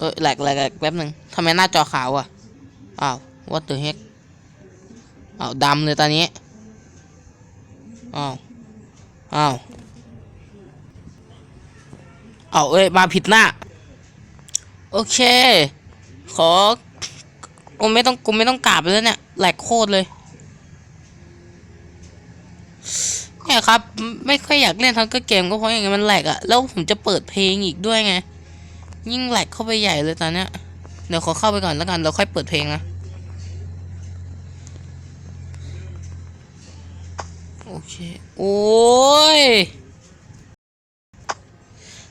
เออแหลกแหลกแหลกแป๊บหนึ่งทำไมหน้าจอขาวอะอ้าว what the heck อ้าวดำเลยตอนนี้อ้าวอ้าวเอาเอ้ย มาผิดหน้า โอเค ขอกูไม่ต้องกูไม่ต้องกราบเลยเนี่ยแหลกโคตรเลยเนี่ยครับ ไม่ค่อยอยากเล่นทั้งก็เกมก็เพราะอย่างเงี้ยมันแหลกอะแล้วผมจะเปิดเพลงอีกด้วยไง ยิ่งแหลกเข้าไปใหญ่เลยตอนเนี้ยเดี๋ยวขอเข้าไปก่อนแล้วกันเราค่อยเปิดเพลงนะโอเค โอ้ย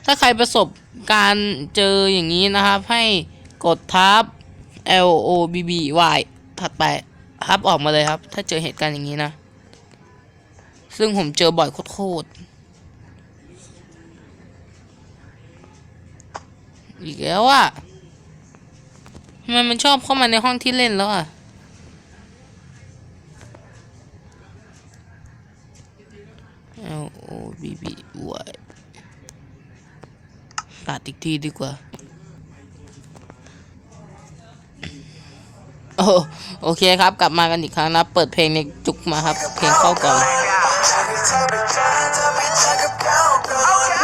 ถ้าใครประสบการเจออย่างนี้นะครับ ให้กดทับ L O B B Y ถัดไปทับออกมาเลยครับ ถ้าเจอเหตุการณ์อย่างนี้นะ ซึ่งผมเจอบ่อยโคตร อีกแล้วอะทำไมมันชอบเข้ามาในห้องที่เล่นแล้วอะ L O B B Y ตัดอีกทีดีกว่า โอ้โอเคครับ กลับมากันอีกครั้งนะ เปิดเพลงในจุกมาครับ เพลงเข้าก่อน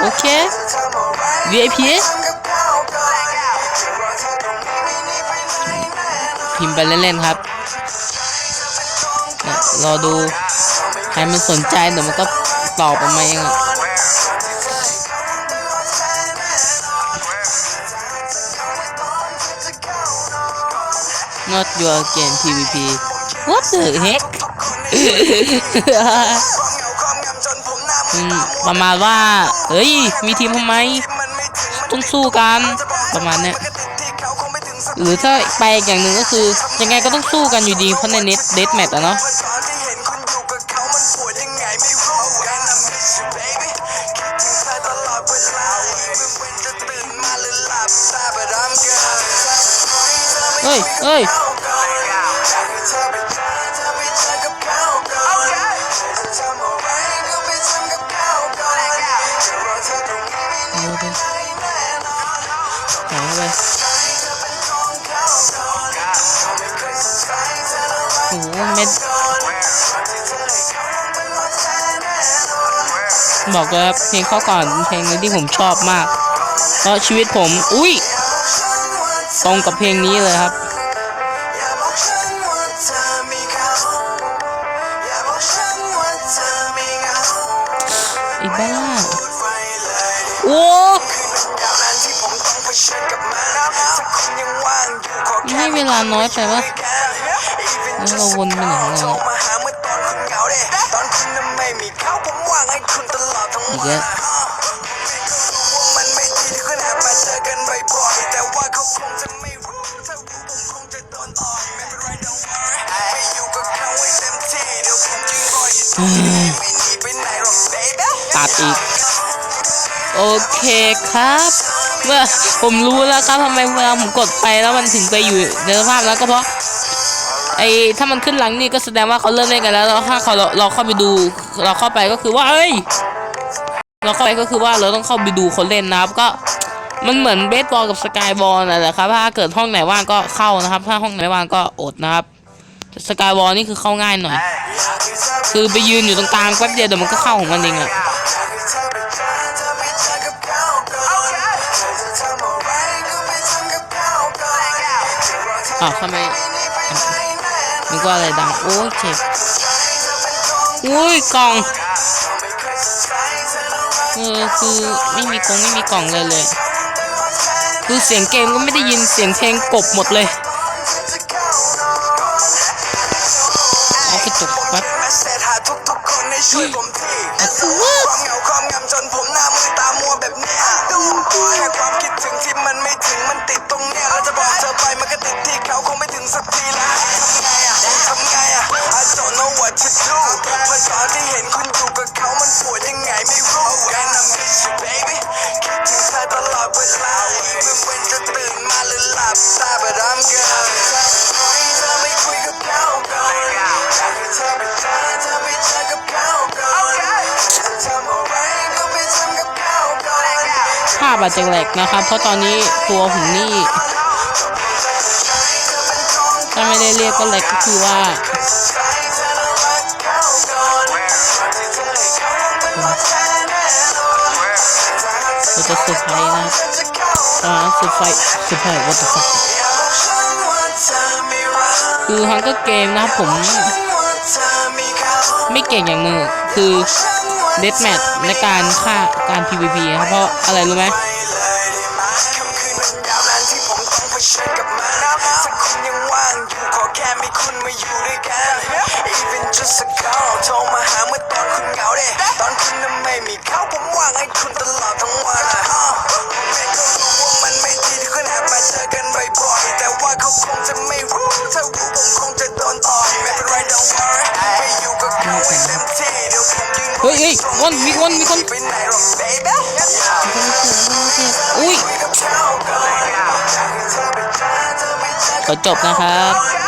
โอเค VIP พิมพ์ไปเล่นๆครับเนี่ยรอดูใครมันสนใจเดี๋ยวมันก็ตอบออกมาเองอะ not your game PVP what the heck ประมาณว่า เฮ้ย มีทีมทำไม ต้องสู้กัน ประมาณเนี้ย หรือถ้าไปอีกอย่างหนึ่งก็คือ ยังไงก็ต้องสู้กันอยู่ดีเพราะในเน็ตเดทแมทอะเนาะเฮ้ยเฮ้ยอาไปหายไป เม็ด บอกเลยครับเพลงข้าก่อนเพลงนี้ที่ผมชอบมาก เพราะชีวิตผม อุ้ยตรงกับเพลงนี้เลยครับอีบ้าโอ้ให้เวลาน้อยไปปะ แล้วเราวนไปไหนของเราเนี่ยอีกแล้วตัดอีก โอเคครับเมื่อผมรู้แล้วครับทำไมเวลาผมกดไปแล้วมันถึงไปอยู่ในสภาพนั้นก็เพราะ ไอ้ถ้ามันขึ้นหลังนี่ก็แสดงว่าเขาเริ่มเล่นกันแล้วแล้วถ้าเขาเราเราเข้าไปดูเราเข้าไปก็คือว่าเอ้ยเราเข้าไปก็คือว่าเราต้องเข้าไปดูคนเล่นนะครับก็มันเหมือนเบสบอลกับสกายบอลนั่นแหละครับถ้าเกิดห้องไหนว่างก็เข้านะครับ ถ้าห้องไหนว่างก็อดนะครับสกายบอลนี่คือเข้าง่ายหน่อย คือไปยืนอยู่ตรงกลางแป๊บเดียวเดี๋ยวมันก็เข้าของมันเองอะอ้าวทำไม นึกว่าอะไรดัง โอ้ยเจ็บ อุ้ยกล่อง เออคือไม่มีกล่องไม่มีกล่องเลยเลย คือเสียงเกมก็ไม่ได้ยินเสียงเพลงกบหมดเลยเอากระจกแป๊บช่วยผมทีความเงาความงำจนผมหน้ามือตามัวแบบนี้าพพอาจจะแหลกนะครับ เพราะตอนนี้ตัวผมนี่ถ้าไม่ได้เรียกก็แหลกก็คือว่าเราจะเซอร์ไพรส์นะครับอ่าเซอร์ไพรส์เซอร์ไพรส์ what the fuck คือฮังก็เกมนะครับผม ไม่เก่งอย่างหนึ่งคือ เดสแมทในการฆ่าการ PVP นะครับเพราะอะไรรู้ไหม ฮ้ยเฮ้ยวันมีคนมีคนอุ้ยกับเขาก่อจบนะครับ